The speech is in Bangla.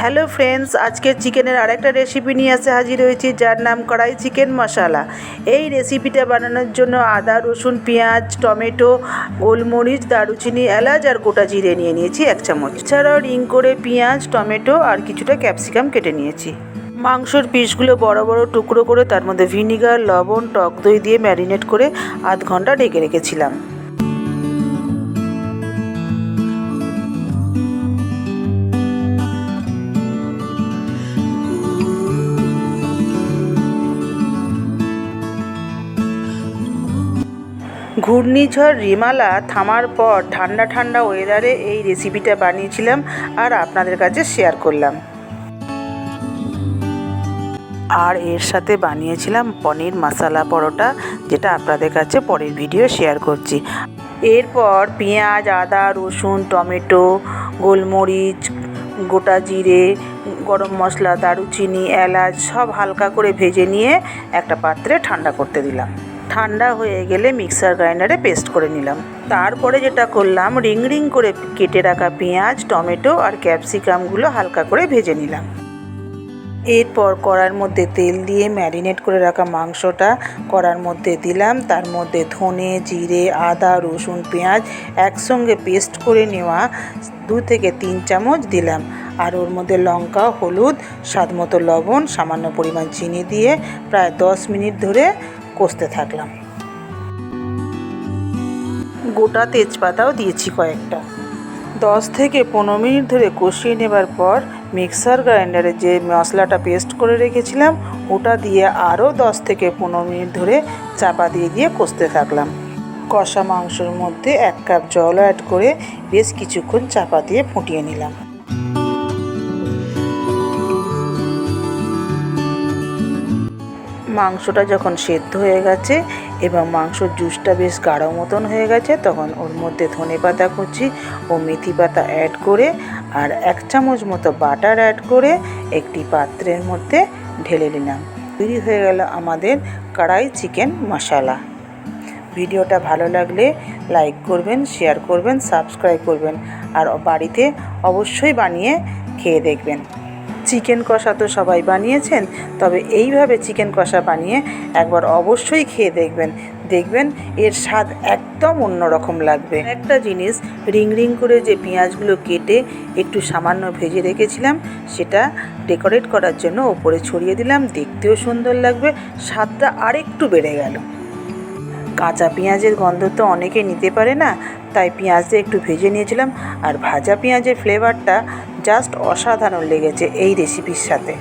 হ্যালো ফ্রেন্ডস, আজকে চিকেনের আরেকটা রেসিপি নিয়ে এসে হাজির হয়েছি, যার নাম কড়াই চিকেন মশালা। এই রেসিপিটা বানানোর জন্য আদা, রসুন, পেঁয়াজ, টমেটো, গোলমরিচ, দারুচিনি, এলাচ আর গোটা জিরে নিয়ে নিয়েছি এক চামচ। এছাড়াও রিং করে পেঁয়াজ, টমেটো আর কিছুটা ক্যাপসিকাম কেটে নিয়েছি। মাংসর পিসগুলো বড় বড় টুকরো করে তার মধ্যে ভিনিগার লবণ, টক দই দিয়ে ম্যারিনেট করে আধ ঘণ্টা ঢেকে রেখেছিলাম। ঘূর্ণিঝড় রিমালা থামার পর ঠান্ডা ঠান্ডা ওয়েদারে এই রেসিপিটা বানিয়েছিলাম আর আপনাদের কাছে শেয়ার করলাম। আর এর সাথে বানিয়েছিলাম পনির মশালা পরোটা, যেটা আপনাদের কাছে পরের ভিডিও শেয়ার করছি। এরপর পেঁয়াজ, আদা, রসুন, টমেটো, গোলমরিচ, গোটা জিরে, গরম মশলা, দারুচিনি, এলাচ সব হালকা করে ভেজে নিয়ে একটা পাত্রে ঠান্ডা করতে দিলাম। ঠান্ডা হয়ে গেলে মিক্সার গ্রাইন্ডারে পেস্ট করে নিলাম। তারপরে যেটা করলাম, রিং রিং করে কেটে রাখা পেঁয়াজ, টমেটো আর ক্যাপসিকামগুলো হালকা করে ভেজে নিলাম। এরপর কড়ার মধ্যে তেল দিয়ে ম্যারিনেট করে রাখা মাংসটা কড়ার মধ্যে দিলাম। তার মধ্যে ধনে, জিরে, আদা, রসুন, পেঁয়াজ একসঙ্গে পেস্ট করে নেওয়া দু থেকে তিন চামচ দিলাম। আর ওর মধ্যে লঙ্কা, হলুদ স্বাদ মতো লবণ, সামান্য পরিমাণ চিনি দিয়ে প্রায় দশ মিনিট ধরে কষতে থাকলাম। গোটা তেজপাতাও দিয়েছি কয়েকটা। দশ থেকে পনেরো মিনিট ধরে কষিয়ে নেবার পর মিক্সার গ্রাইন্ডারে যে মশলাটা পেস্ট করে রেখেছিলাম, ওটা দিয়ে আরও দশ থেকে পনেরো মিনিট ধরে চাপা দিয়ে দিয়ে কষতে থাকলাম। কষা মাংসের মধ্যে এক কাপ জল অ্যাড করে বেশ কিছুক্ষণ চাপা দিয়ে ফুটিয়ে নিলাম। মাংসটা যখন সেদ্ধ হয়ে গেছে এবং মাংসর জুসটা বেশ গাঢ় মতন হয়ে গেছে, তখন ওর মধ্যে ধনে পাতা কুচি ও মেথি পাতা অ্যাড করে আর এক চামচ মতো বাটার অ্যাড করে একটি পাত্রের মধ্যে ঢেলে নিলাম। তৈরি হয়ে গেল আমাদের কড়াই চিকেন মশালা। ভিডিওটা ভালো লাগলে লাইক করবেন শেয়ার করবেন সাবস্ক্রাইব করবেন আর বাড়িতে অবশ্যই বানিয়ে খেয়ে দেখবেন। চিকেন কষা তো সবাই বানিয়েছেন, তবে এইভাবে চিকেন কষা বানিয়ে একবার অবশ্যই খেয়ে দেখবেন। দেখবেন এর স্বাদ একদম অন্যরকম লাগবে। একটা জিনিস, রিং রিং করে যে পেঁয়াজগুলো কেটে একটু সামান্য ভেজে রেখেছিলাম, সেটা ডেকোরেট করার জন্য ওপরে ছড়িয়ে দিলাম, দেখতেও সুন্দর লাগবে, স্বাদটা আরেকটু বেড়ে গেল। কাঁচা পেঁয়াজের গন্ধ তো অনেকে নিতে পারে না, তাই পেঁয়াজটা একটু ভেজে নিয়েছিলাম, আর ভাজা পেঁয়াজের ফ্লেভারটা জাস্ট অসাধারণ লেগেছে এই রেসিপির সাথে।